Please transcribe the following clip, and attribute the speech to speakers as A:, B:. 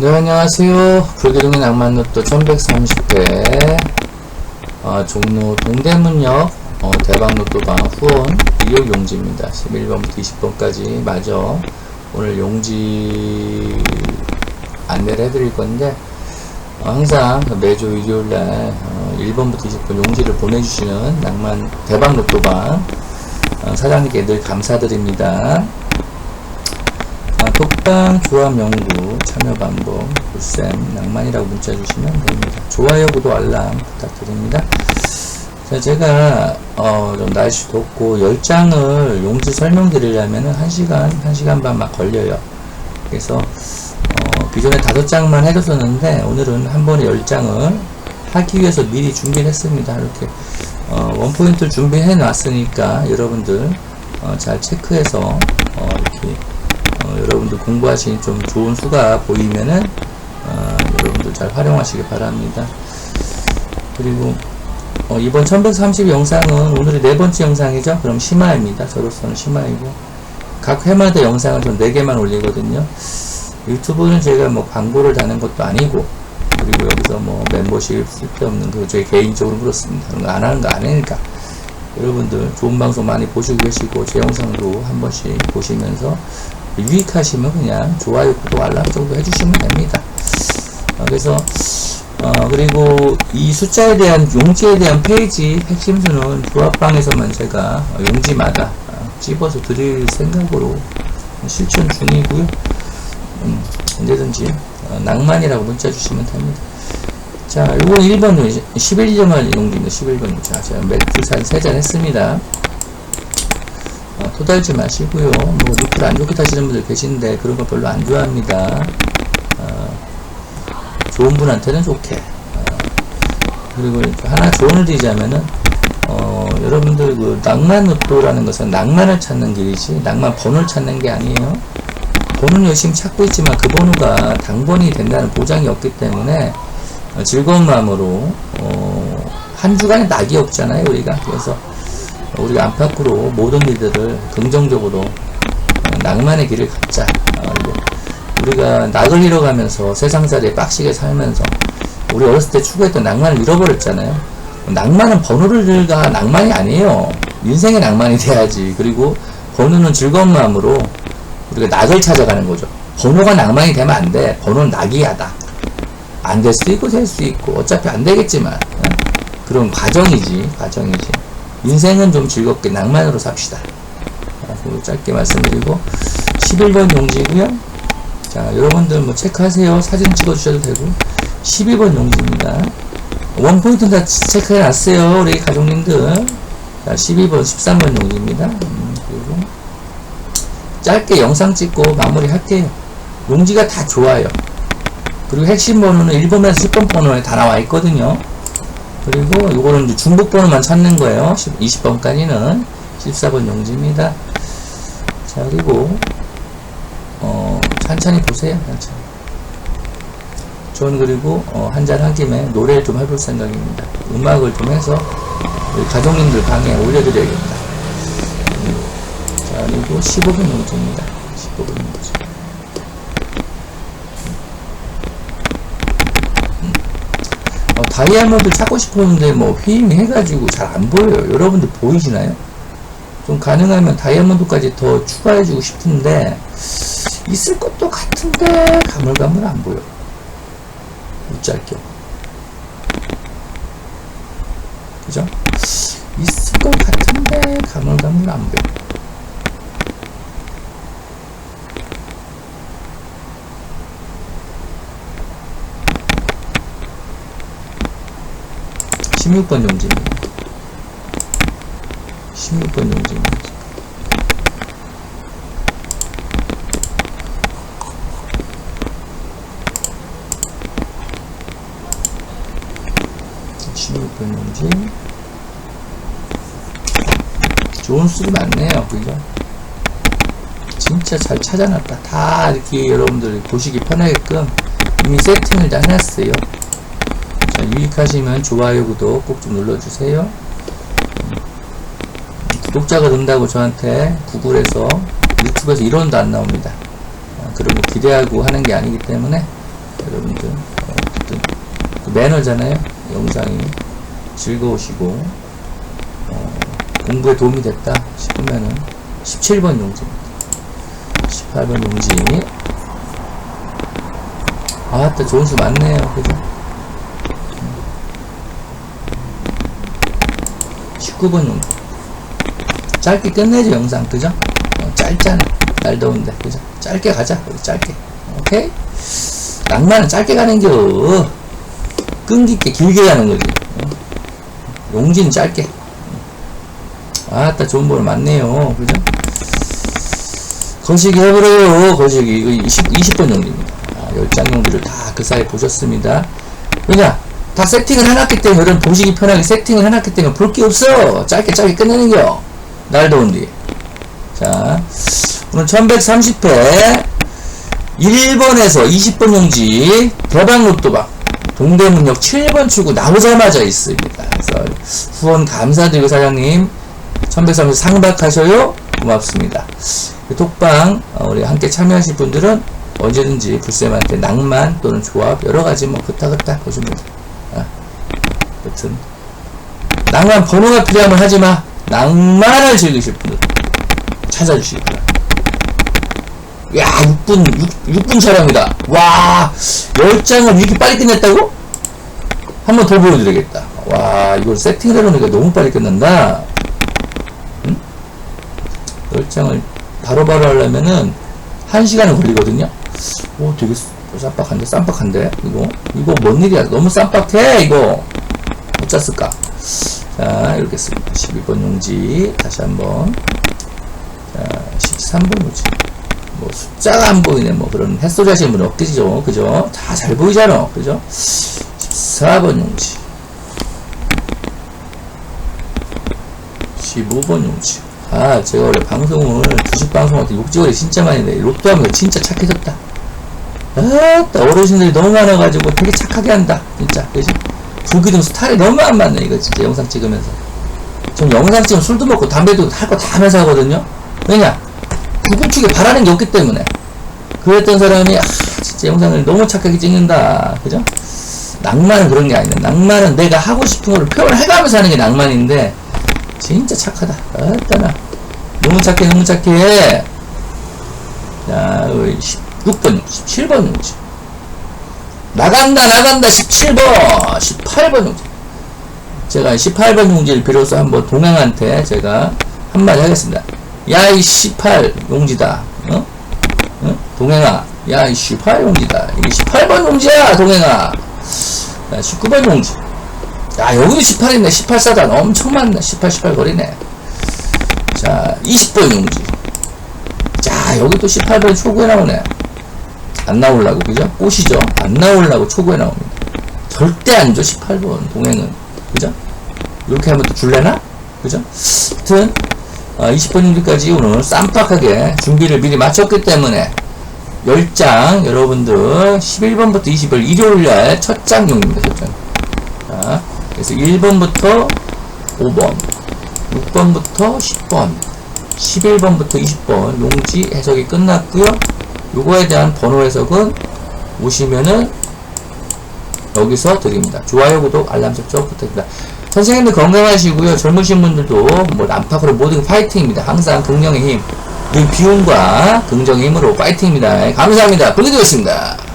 A: 네, 안녕하세요. 불기둥의 낭만로또 1130회, 어, 종로 동대문역, 어, 대박로또방 후원 일요 용지입니다. 11번부터 20번까지 마저 오늘 용지 안내를 해드릴 건데, 어, 항상 매주 일요일날 어, 1번부터 20번 용지를 보내주시는 낭만 대박로또방 어, 사장님께 늘 감사드립니다. 아, 톡방 조합 연구 참여 방법 불쌤 낭만이라고 문자 주시면 됩니다. 좋아요 구독 알람 부탁드립니다. 자, 제가 어, 좀 날씨 덥고 10장을 용지 설명 드리려면 1시간, 1시간 반 막 걸려요. 그래서 어, 기존에 5장만 해줬었는데 오늘은 한 번에 10장을 하기 위해서 미리 준비를 했습니다. 이렇게 어, 원포인트를 준비해 놨으니까 여러분들 어, 잘 체크해서 어, 이렇게 어, 여러분들 공부하시는 좀 좋은 수가 보이면은 어, 여러분들 잘 활용하시기 바랍니다. 그리고 어, 이번 1130 영상은 오늘이 네 번째 영상이죠. 그럼 심화입니다. 저로서는 심화이고 각 회마다 영상을 전 4개만 올리거든요. 유튜브는 제가 뭐 광고를 다는 것도 아니고 그리고 여기서 뭐 멤버십 쓸데없는 그 저희 개인적으로 그렇습니다. 그런 거 안 하는 거 아니니까 여러분들 좋은 방송 많이 보시고 계시고 제 영상도 한 번씩 보시면서 유익하시면 그냥 좋아요, 구독, 알람 정도 해주시면 됩니다. 어, 그래서 어, 그리고 이 숫자에 대한 용지에 대한 페이지 핵심 수는 조합방에서만 제가 어, 용지마다 어, 집어서 드릴 생각으로 실천 중이고요. 음, 언제든지 어, 낭만이라고 문자 주시면 됩니다. 자, 요건 1번 11점을 용기입니다. 11번 자, 제가 맥주산 3잔 했습니다. 어, 토달지 마시고요. 뭐 루트를 안 좋게 타시는 분들 계신데 그런 거 별로 안 좋아합니다. 어, 좋은 분한테는 좋게. 어, 그리고 하나 조언을 드리자면은 어, 여러분들 그 낭만 로또라는 것은 낭만을 찾는 길이지 낭만 번호를 찾는 게 아니에요. 번호는 열심히 찾고 있지만 그 번호가 당번이 된다는 보장이 없기 때문에 어, 즐거운 마음으로 어, 한 주간에 낙이 없잖아요 우리가 그래서 우리가 안팎으로 모든 일들을 긍정적으로 어, 낭만의 길을 갖자. 어, 우리가 낙을 잃어가면서 세상살이에 빡시게 살면서 우리 어렸을 때 추구했던 낭만을 잃어버렸잖아요. 낭만은 번호를가 낭만이 아니에요. 인생의 낭만이 돼야지. 그리고 번호는 즐거운 마음으로 우리가 낙을 찾아가는 거죠. 번호가 낭만이 되면 안 돼. 번호는 낙이야, 낙. 안될 수도 있고 될 수 있고 어차피 안 되겠지만 어? 그런 과정이지, 과정이지. 인생은 좀 즐겁게 낭만으로 삽시다. 짧게 말씀드리고 11번 용지고요. 자, 여러분들 뭐 체크하세요. 사진 찍어 주셔도 되고 12번 용지입니다. 원포인트 다 체크해 놨어요. 우리 가족님들. 자, 12번, 13번 용지입니다. 음, 그리고 짧게 영상 찍고 마무리 할게요. 용지가 다 좋아요. 그리고 핵심 번호는 1번에서 10번 번호에 다 나와 있거든요. 그리고 요거는 이제 중복 번호만 찾는 거예요. 20번까지는 14번 용지입니다. 자, 그리고 어, 천천히 보세요. 천천히. 저는 그리고 어, 한잔 한 김에 노래를 좀 해볼 생각입니다. 음악을 좀 해서 우리 가족님들 방에 올려드려야겠다. 음, 자, 그리고 15분 용지입니다. 15분 용지. 어, 다이아몬드 찾고 싶었는데 뭐 휘임 해가지고 잘 안 보여요. 여러분들 보이시나요? 좀 가능하면 다이아몬드까지 더 추가해주고 싶은데 있을 것도 같은데 가물가물 안 보여. 웃짤게. 그죠? 있을 것 같은데 가물가물 안 보여. 십육 번 용지입니다. 16번 용지입니다. 십육 번 용지. 좋은 수가 많네요. 그죠? 진짜 잘 찾아놨다. 다 이렇게 여러분들 보시기 편하게끔 이미 세팅을 다 해놨어요. 자, 유익하시면 좋아요, 구독 꼭 좀 눌러주세요. 구독자가 는다고 저한테 구글에서 유튜브에서 1원도 안 나옵니다. 어, 그런 거 기대하고 하는 게 아니기 때문에 여러분들. 어, 그 매너잖아요. 영상이 즐거우시고 어, 공부에 도움이 됐다 싶으면은 17번 용지입니다. 18번 용지. 아따 좋은 수 많네요. 그죠? 19번 용지. 짧게 끝내죠 영상. 그죠? 어, 짧잖아. 날 더운데. 그죠? 짧게 가자. 짧게. 오케이? 낭만은 짧게 가는겨. 끈기 있게 길게 가는 거지. 어? 용지는 짧게. 아따 좋은 볼 많네요. 그죠? 거시기 해버려요. 거시기. 이거 20, 20번 용지입니다. 아, 10장 용지를 다 그 사이에 보셨습니다. 왜냐 다 세팅을 해놨기 때문에 여러분 보시기 편하게 세팅을 해놨기 때문에 볼 게 없어 짧게 짧게 끝내는겨 날 더운 뒤. 자, 오늘 1130회 1번에서 20번 용지 대박 로또박 동대문역 7번 출구 나오자마자 있습니다. 그래서 후원 감사드리고 사장님 1130 상박하셔요. 고맙습니다. 그 톡방 어, 우리 함께 참여하실 분들은 언제든지 불쌤한테 낭만 또는 조합 여러 가지 뭐 그따 그따 보시면. 아, 여튼 낭만 번호가 필요하면 하지마. 낭만을 즐기실 분들 찾아주시기 바랍니다. 야, 6분, 6, 분 촬영이다. 와, 10장을 이렇게 빨리 끝냈다고? 한 번 더 보여드리겠다. 와, 이걸 세팅을 해놓으니까 너무 빨리 끝난다. 응? 10장을 바로바로 하려면은 1시간은 걸리거든요. 오, 되게 쌈박한데, 쌈박한데, 이거. 이거 뭔 일이야. 너무 쌈박해, 이거. 어쩌을까 자, 이렇게 씁니다. 12번 용지. 다시 한 번. 자, 13번 용지. 뭐, 숫자가 안 보이네. 뭐, 그런 햇소리 하시는 분 없겠죠. 그죠? 다 잘 보이잖아. 그죠? 14번 용지. 15번 용지. 아, 제가 원래 방송을, 주식 방송할 때 욕지거리 진짜 많이 내. 로또 하면 진짜 착해졌다. 아따, 어르신들이 너무 많아가지고 되게 착하게 한다. 진짜. 그지? 부기등 스타일이 너무 안 맞네 이거 진짜 영상 찍으면서. 전 영상 찍으면 술도 먹고 담배도 할 거 다 하면서 하거든요. 왜냐? 구분축에 바라는 게 없기 때문에. 그랬던 사람이 아 진짜 영상을 너무 착하게 찍는다. 그죠? 낭만은 그런 게 아니다 낭만은 내가 하고 싶은 걸 표현해가면서 하는 게 낭만인데 진짜 착하다. 아따나. 너무 착해 너무 착해. 자 16번 17번 용지 나간다 나간다. 17번 18번 용지 제가 18번 용지를 비로소 한번 동행한테 제가 한마디 하겠습니다. 야 이 18 용지다. 어? 어? 동행아 야 이 18 용지다. 이게 18번 용지야 동행아. 자, 19번 용지 야 여기도 18이네. 18사단. 엄청 많네. 18 18 거리네. 자 20번 용지 자 여기 또 18번 초구에 나오네 안 나오려고 그죠? 꽃이죠? 안 나오려고 초구에 나옵니다. 절대 안 줘, 18번 동행은. 그죠? 이렇게 하면 또 줄래나? 그죠? 하여튼, 어, 20번 정도까지 오늘 쌈박하게 준비를 미리 마쳤기 때문에 10장 여러분들 11번부터 20일 일요일날 첫 장용입니다. 첫 장. 자, 그래서 1번부터 5번, 6번부터 10번, 11번부터 20번 용지 해석이 끝났고요. 요거에 대한 번호 해석은 오시면은 여기서 드립니다. 좋아요, 구독, 알람 설정 부탁드립니다. 선생님들 건강하시고요. 젊으신 분들도 뭐 난파크로 모든 파이팅입니다. 항상 긍정의 힘, 이 비움과 긍정의 힘으로 파이팅입니다. 감사합니다. 보내드리겠습니다.